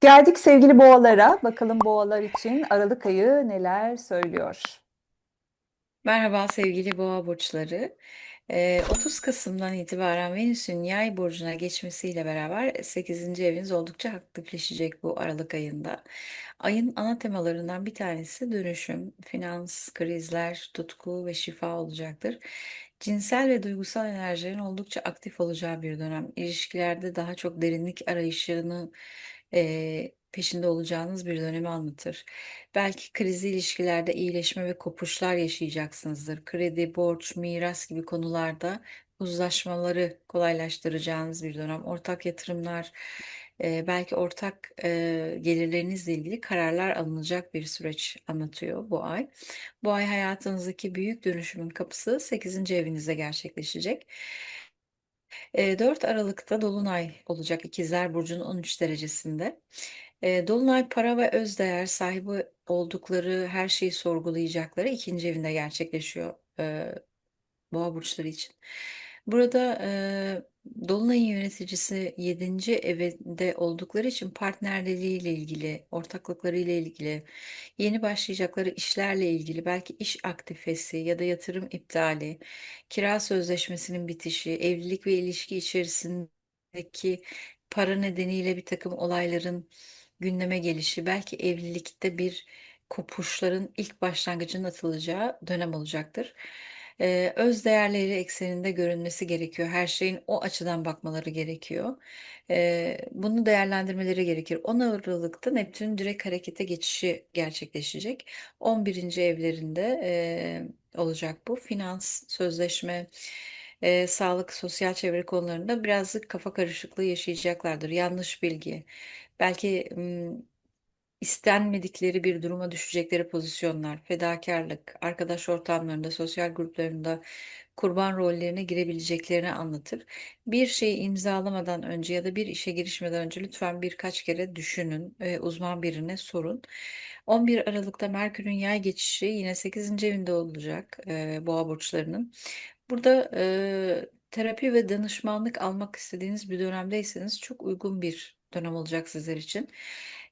Geldik sevgili boğalara. Bakalım boğalar için Aralık ayı neler söylüyor? Merhaba sevgili boğa burçları. Ee, 30 Kasım'dan itibaren Venüs'ün Yay burcuna geçmesiyle beraber 8. eviniz oldukça aktifleşecek bu Aralık ayında. Ayın ana temalarından bir tanesi dönüşüm, finans, krizler, tutku ve şifa olacaktır. Cinsel ve duygusal enerjilerin oldukça aktif olacağı bir dönem. İlişkilerde daha çok derinlik arayışını e, peşinde olacağınız bir dönemi anlatır. Belki krizi ilişkilerde iyileşme ve kopuşlar yaşayacaksınızdır. Kredi, borç, miras gibi konularda uzlaşmaları kolaylaştıracağınız bir dönem. Ortak yatırımlar, e, belki ortak e, gelirlerinizle ilgili kararlar alınacak bir süreç anlatıyor bu ay. Bu ay hayatınızdaki büyük dönüşümün kapısı 8. evinizde gerçekleşecek. E, 4 Aralık'ta Dolunay olacak İkizler Burcu'nun 13 derecesinde. Dolunay para ve özdeğer sahibi oldukları her şeyi sorgulayacakları ikinci evinde gerçekleşiyor e, Boğa burçları için. Burada Dolunay'ın yöneticisi 7. evinde oldukları için partnerleriyle ilgili, ortaklıklarıyla ilgili, yeni başlayacakları işlerle ilgili, belki iş aktifesi ya da yatırım iptali, kira sözleşmesinin bitişi, evlilik ve ilişki içerisindeki para nedeniyle bir takım olayların gündeme gelişi, belki evlilikte bir kopuşların ilk başlangıcının atılacağı dönem olacaktır. Ee, öz değerleri ekseninde görünmesi gerekiyor. Her şeyin o açıdan bakmaları gerekiyor. Ee, bunu değerlendirmeleri gerekir. 10 Aralık'ta Neptün direkt harekete geçişi gerçekleşecek. 11. evlerinde e, olacak bu. Finans, sözleşme, e, sağlık, sosyal çevre konularında birazcık kafa karışıklığı yaşayacaklardır. Yanlış bilgi. Belki istenmedikleri bir duruma düşecekleri pozisyonlar, fedakarlık, arkadaş ortamlarında, sosyal gruplarında kurban rollerine girebileceklerini anlatır. Bir şeyi imzalamadan önce ya da bir işe girişmeden önce lütfen birkaç kere düşünün, e, uzman birine sorun. 11 Aralık'ta Merkür'ün yay geçişi yine 8. evinde olacak e, boğa burçlarının. Burada e, terapi ve danışmanlık almak istediğiniz bir dönemdeyseniz çok uygun bir dönem olacak sizler için.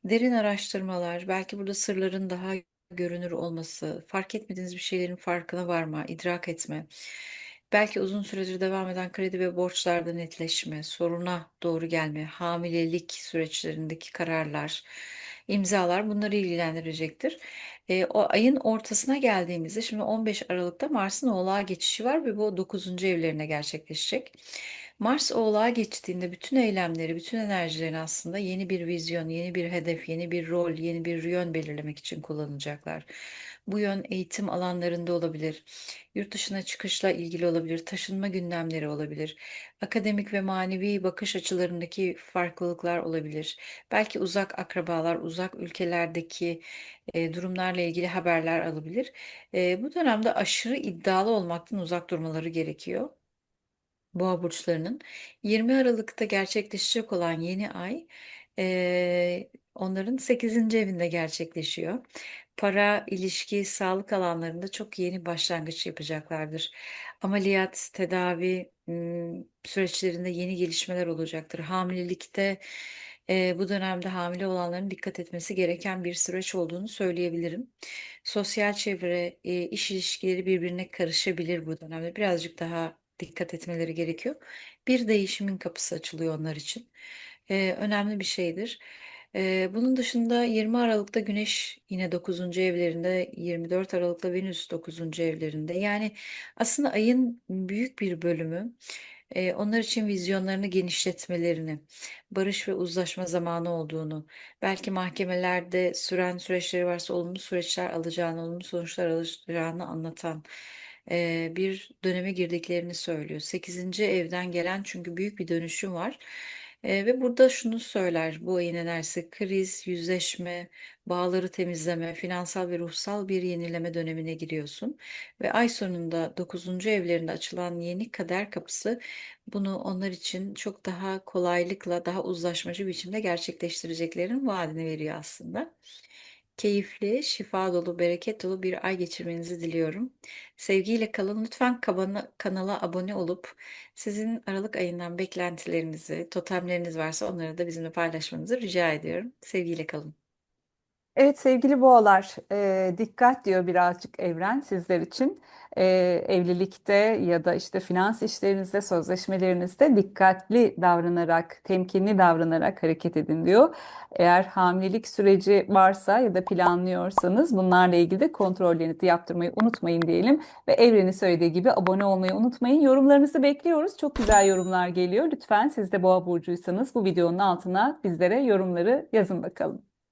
Derin araştırmalar, belki burada sırların daha görünür olması, fark etmediğiniz bir şeylerin farkına varma, idrak etme. Belki uzun süredir devam eden kredi ve borçlarda netleşme, soruna doğru gelme, hamilelik süreçlerindeki kararlar, imzalar bunları ilgilendirecektir. E, o ayın ortasına geldiğimizde şimdi 15 Aralık'ta Mars'ın Oğlağa geçişi var ve bu 9. evlerine gerçekleşecek. Mars Oğlağa geçtiğinde bütün eylemleri, bütün enerjilerini aslında yeni bir vizyon, yeni bir hedef, yeni bir rol, yeni bir yön belirlemek için kullanacaklar. Bu yön eğitim alanlarında olabilir, yurt dışına çıkışla ilgili olabilir, taşınma gündemleri olabilir, akademik ve manevi bakış açılarındaki farklılıklar olabilir. Belki uzak akrabalar, uzak ülkelerdeki e, durumlarla ilgili haberler alabilir. E, bu dönemde aşırı iddialı olmaktan uzak durmaları gerekiyor. Boğa burçlarının 20 Aralık'ta gerçekleşecek olan yeni ay eee, onların 8. evinde gerçekleşiyor. Para, ilişki, sağlık alanlarında çok yeni başlangıç yapacaklardır. Ameliyat, tedavi süreçlerinde yeni gelişmeler olacaktır. Hamilelikte eee, bu dönemde hamile olanların dikkat etmesi gereken bir süreç olduğunu söyleyebilirim. Sosyal çevre, e, iş ilişkileri birbirine karışabilir bu dönemde. Birazcık daha dikkat etmeleri gerekiyor. Bir değişimin kapısı açılıyor onlar için. Ee, önemli bir şeydir. Ee, bunun dışında 20 Aralık'ta Güneş yine 9. evlerinde, 24 Aralık'ta Venüs 9. evlerinde. Yani aslında ayın büyük bir bölümü e, onlar için vizyonlarını genişletmelerini, barış ve uzlaşma zamanı olduğunu, belki mahkemelerde süren süreçleri varsa olumlu süreçler alacağını, olumlu sonuçlar alacağını anlatan e, bir döneme girdiklerini söylüyor. Sekizinci evden gelen çünkü büyük bir dönüşüm var. E, ve burada şunu söyler bu ayın enerjisi kriz, yüzleşme, bağları temizleme, finansal ve ruhsal bir yenileme dönemine giriyorsun. Ve ay sonunda dokuzuncu evlerinde açılan yeni kader kapısı bunu onlar için çok daha kolaylıkla, daha uzlaşmacı biçimde gerçekleştireceklerinin vaadini veriyor aslında. Keyifli, şifa dolu, bereket dolu bir ay geçirmenizi diliyorum. Sevgiyle kalın. Lütfen kabana- kanala abone olup sizin Aralık ayından beklentilerinizi, totemleriniz varsa onları da bizimle paylaşmanızı rica ediyorum. Sevgiyle kalın. Evet sevgili boğalar, e, dikkat diyor birazcık evren sizler için. E, evlilikte ya da işte finans işlerinizde, sözleşmelerinizde dikkatli davranarak, temkinli davranarak hareket edin diyor. Eğer hamilelik süreci varsa ya da planlıyorsanız bunlarla ilgili de kontrollerinizi yaptırmayı unutmayın diyelim. Ve evrenin söylediği gibi abone olmayı unutmayın. Yorumlarınızı bekliyoruz. Çok güzel yorumlar geliyor. Lütfen siz de boğa burcuysanız bu videonun altına bizlere yorumları yazın bakalım.